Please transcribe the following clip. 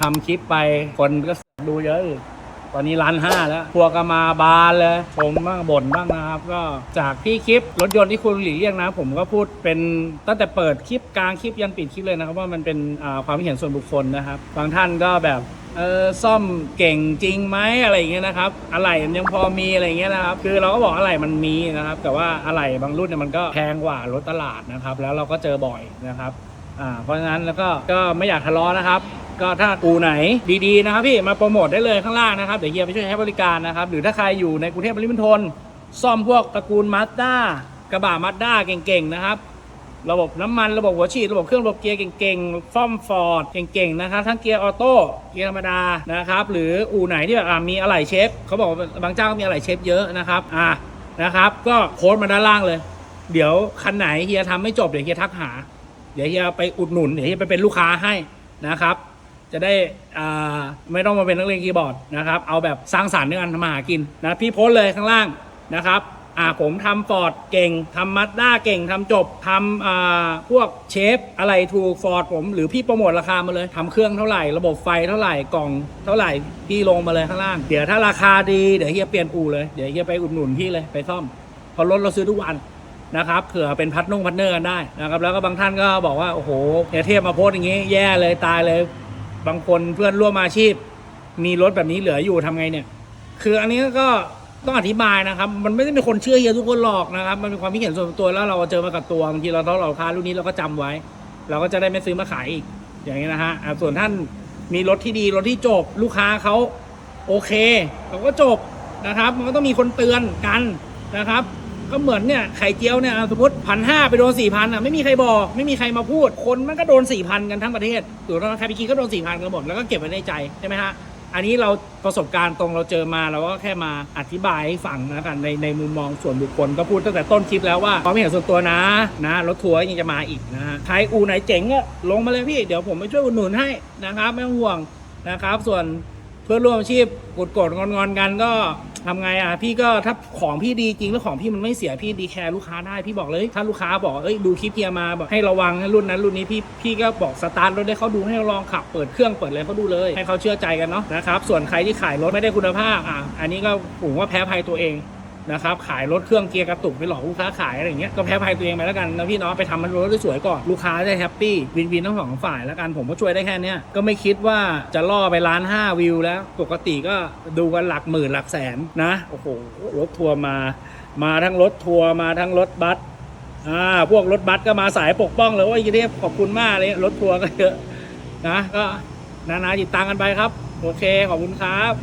ทำคลิปไปคนก็ดูเยอะตอนนี้ล้านห้าแล้วพวก็มาบานเลยชมบ้างบ่นบ้างนะครับ ก็จากที่คลิปรถยนต์ที่คุณหลีเลี่ยงนะ ผมก็พูดเป็นตั้งแต่เปิดคลิปกลางคลิปยันปิดคลิปเลยนะครับ ว่ามันเป็นความเห็นส่วนบุคคลนะครับ บางท่านก็แบบเออซ่อมเก่งจริงไหมอะไรอย่างเงี้ยนะครับอะไรมันยังพอมีอะไรอย่างเงี้ยนะครับ คือเราก็บอกอะไรมันมีนะครับ แต่ว่าอะไรบางรุ่นเนี่ยมันก็แพงกว่ารถตลาดนะครับ แล้วเราก็เจอบ่อยนะครับอ่าเพราะฉะนั้นแล้วก็ก็ไม่อยากทะเลาะนะครับ ก็ถ้าอู่ไหนดีๆนะครับพี่มาโปรโมทได้เลยข้างล่างนะครับเดี๋ยวเฮียไปช่วยให้บริการนะครับ หรือถ้าใครอยู่ในกรุงเทพปริมณฑลซ่อมพวกตระกูลมาสด้ากระบะมาสด้าเก่งๆนะครับระบบน้ำมันระบบหัวฉีดระบบเครื่องระบบเกียร์เก่งๆซ่อมฟอร์ดเก่งๆนะครับทั้งเกียร์ออโต้เกียร์ธรรมดานะครับหรืออู่ไหนที่แบบมีอะไหล่เชฟเขาบอกบางเจ้าก็มีอะไหล่เชฟเยอะนะครับอ่านะครับ ก็โค้ดมาด้านล่างเลย เดี๋ยวคันไหนเฮียทำไม่จบเดี๋ยวเฮียทักหา เดี๋ยวเฮียไปอุดหนุนเดี๋ยวเฮียไปเป็นลูกค้าให้นะครับ จะได้อ่าไม่ต้องมาเป็นนักเลงคีย์บอร์ดนะครับ เอาแบบสร้างสรรค์ด้วยกันทำมาหากินนะพี่โพสเลยข้างล่างนะครับอ่าผมทำฟอร์ดเก่งทำมัดด้าเก่งทำจบทำอ่าพวกเชฟอะไรถูกฟอร์ดผม หรือพี่โปรโมทราคามาเลยทำเครื่องเท่าไหร่ ระบบไฟเท่าไหร่กล่องเท่าไหร่พี่ลงมาเลยข้างล่าง เดี๋ยวถ้าราคาดีเดี๋ยวเฮียเปลี่ยนอู่เลยเดี๋ยวเฮียไปอุดหนุนพี่เลยไปซ่อมเพราะรถเราซื้อทุกวันนะครับเผื่อเป็นพัดนุ่งพัดเนอร์กันได้นะครับแล้วก็บางท่านก็บอกว่า โอ้โหเฮียเทพมาโพสอย่างนี้แย่เลยตายเลย บางคนเพื่อนร่วมอาชีพ มีรถแบบนี้เหลืออยู่ทำไงเนี่ย คืออันนี้ก็ต้องอธิบายนะครับ มันไม่ได้เป็นคนเชื่อเฮียทุกคนหรอกนะครับ มันเป็นความคิดเห็นส่วนตัวแล้วเราเจอมากับตัวบางทีเราต้องเราค้ารุ่นนี้เราก็จำไว้ เราก็จะได้ไม่ซื้อมาขายอีกอย่างนี้นะฮะส่วนท่านมีรถที่ดีรถที่จบลูกค้าเขาโอเคเขาก็จบนะครับ มันก็ต้องมีคนเตือนกันนะครับ ก็เหมือนเนี่ยไข่เจียวเนี่ยสมมติพันห้าไปโดนสี่พันอะไม่มีใครบอก ไม่มีใครมาพูด คนมันก็โดนสี่พันกันทั้งประเทศหรือว่าใครไปกินก็โดนสี่พันกันหมดแล้วก็เก็บไว้ในใจใช่ไหมฮะอันนี้เราประสบการณ์ตรงเราเจอมาเราก็แค่มาอธิบายให้ฟังแล้วกันในในมุมมองส่วนบุคคลก็พูดตั้งแต่ต้นคลิปแล้วว่าความเห็นส่วนตัวนะนะรถทัวร์ยังจะมาอีกนะฮะใครอูไหนเจ๋งก็ลงมาเลยพี่เดี๋ยวผมไปช่วยอุดหนุนให้นะครับไม่ต้องห่วงนะครับ ส่วนเพื่อนร่วมอาชีพกดกดงอนงอนกันก็ ทำไงอะพี่ก็ถ้าของพี่ดีจริงแล้วของพี่มันไม่เสียพี่ดีแคร์ลูกค้าได้พี่บอกเลยถ้าลูกค้าบอกเอ้ยดูคลิปเฮียมาบอกให้ระวังรุ่นนั้นรุ่นนี้พี่พี่ก็บอกสตาร์ทรถให้เขาดูให้ลองขับเปิดเครื่องเปิดอะไรเขาดูเลยให้เขาเชื่อใจกันเนาะนะครับส่วนใครที่ขายรถไม่ได้คุณภาพอะอันนี้ก็ผมว่าแพ้ภัยตัวเอง นะครับขายรถเครื่องเกียร์กระตุกไปหลอกลูกค้าขายอะไรเงี้ยก็แพ้ภัยตัวเองไปแล้วกันนะพี่เนาะไปทำมันรถสวยก่อนลูกค้าได้แฮปปี้วินวินทั้งสองฝ่ายแล้วกันผมก็ช่วยได้แค่นี้ก็ไม่คิดว่าจะล่อไปล้านห้าวิวแล้วปกติก็ดูกันหลักหมื่นหลักแสนนะโอ้โหรถทัวร์มา มาทั้งรถทัวร์มาทั้งรถบัสอ่าพวกรถบัสก็มาสายปกป้องเลยว่าอีเรียขอบคุณมากเลยรถทัวร์ก็เยอะนะก็นานาจิตตังกันไปครับ โอเคขอบคุณครับ